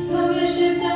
залишаться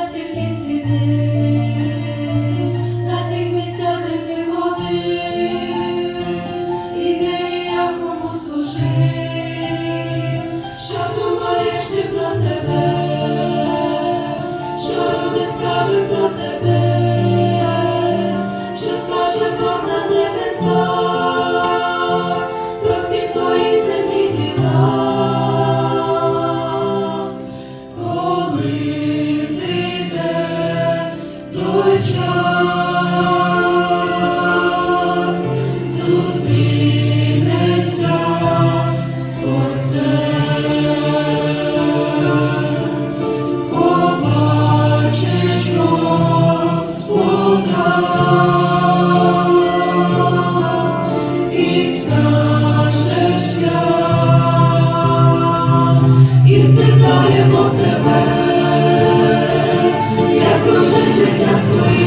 sweet.